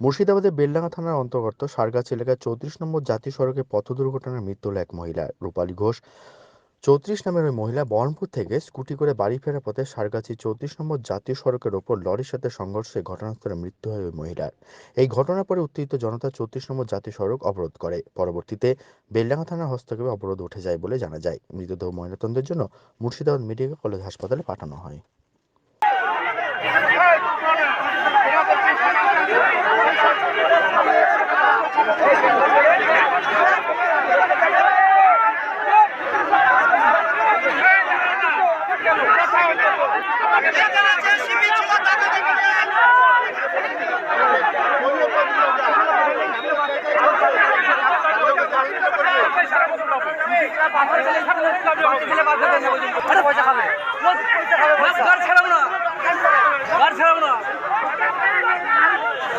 মুর্শিদাবাদের বেলডাঙ্গা থানার অন্তর্গত সারগাছ এলাকায় চৌত্রিশ নম্বর জাতীয় সড়কে পথ দুর্ঘটনায় মৃত্যু হল এক মহিলা, রূপালী ঘোষ। চৌত্রিশ নামের ওই মহিলা বহরমপুর থেকে স্কুটি করে বাড়ি ফেরার পথে সারগাছি চৌত্রিশ নম্বর জাতীয় সড়কের ওপর লরির সাথে সংঘর্ষে ঘটনাস্থলে মৃত্যু হয় ওই মহিলার। এই ঘটনার পরে উত্তেজিত জনতা চৌত্রিশ নম্বর জাতীয় সড়ক অবরোধ করে। পরবর্তীতে বেলডাঙ্গা থানার হস্তক্ষেপে অবরোধ উঠে যায় বলে জানা যায়। মৃতদেহ ময়নাতন্ত্রের জন্য মুর্শিদাবাদ মেডিকেল কলেজ হাসপাতালে পাঠানো হয়।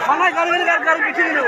থানায় গাড়ি গাড়ি গাড়ি পিছিয়ে দিল।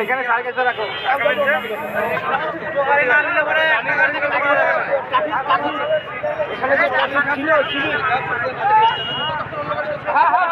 এখানে সার্কেলটা রাখো। হ্যাঁ হ্যাঁ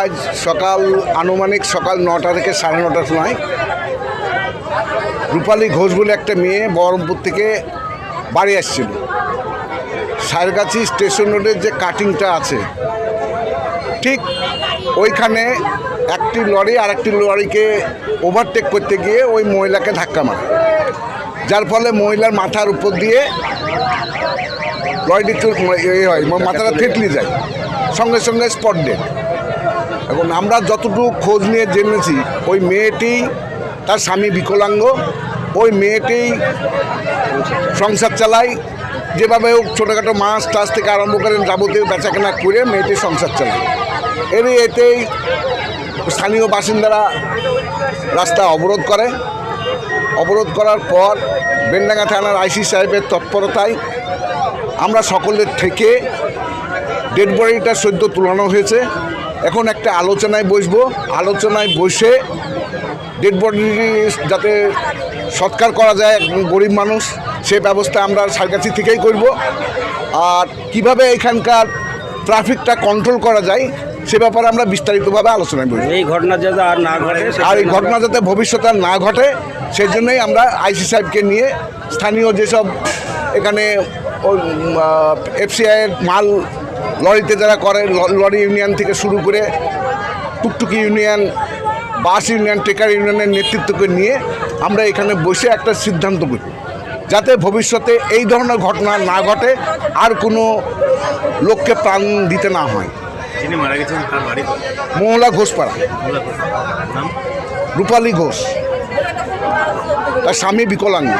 আজ সকাল আনুমানিক সকাল নটা থেকে সাড়ে নটার সময় রূপালী ঘোষ বলে একটা মেয়ে বহরমপুর থেকে বাড়ি আসছিল। সারগাছি স্টেশন রোডের যে কাটিংটা আছে, ঠিক ওইখানে একটি লরি আর একটি লরিকে ওভারটেক করতে গিয়ে ওই মহিলাকে ধাক্কা মারে। যার ফলে মহিলার মাথার উপর দিয়ে লরিটি ইয়ে হয়, মাথাটা থেতলি যায়, সঙ্গে সঙ্গে স্পট ডেট এখন আমরা যতটুকু খোঁজ নিয়ে জেনেছি, ওই মেয়েটি তার স্বামী বিকলাঙ্গ, ওই মেয়েটি সংসার চালায়, যেভাবে ছোটোখাটো মাছ টাছ থেকে আরম্ভ করেন যাবতীয় বেচাকেনা করে মেয়েটি সংসার চালায়। এর এতেই স্থানীয় বাসিন্দারা রাস্তা অবরোধ করে। অবরোধ করার পর বেন্ডাঙ্গা থানার আইসি সাহেবের তৎপরতায় আমরা সকলের থেকে ডেড বডিটা সদ্য তুলানো হয়েছে। এখন একটা আলোচনায় বসবো। আলোচনায় বসে ডেড বডি যাতে সৎকার করা যায় একজন গরিব মানুষ সে ব্যবস্থা আমরা সারকাছি থেকেই করব। আর কীভাবে এখানকার ট্রাফিকটা কন্ট্রোল করা যায় সে ব্যাপারে আমরা বিস্তারিতভাবে আলোচনায় বসবো। এই ঘটনা যাতে আর না ঘটে আর এই ঘটনা যাতে ভবিষ্যতে আর না ঘটে সেই জন্যই আমরা আইসি সাহেবকে নিয়ে স্থানীয় যেসব এখানে এফসিআইয়ের মাল লরিতে যারা করে লরি ইউনিয়ন থেকে শুরু করে টুকটুকি ইউনিয়ন বাস ইউনিয়ন টেকার ইউনিয়নের নেতৃত্বকে নিয়ে আমরা এখানে বসে একটা সিদ্ধান্ত করি। যাতে ভবিষ্যতে এই ধরনের ঘটনা না ঘটে আর কোনো লোককে প্রাণ দিতে না হয়। যিনি মারা গেছেন তার বাড়ি কোথায়? মহলা ঘোষপাড়া। রূপালী ঘোষ। তার স্বামী বিকলাঙ্গ।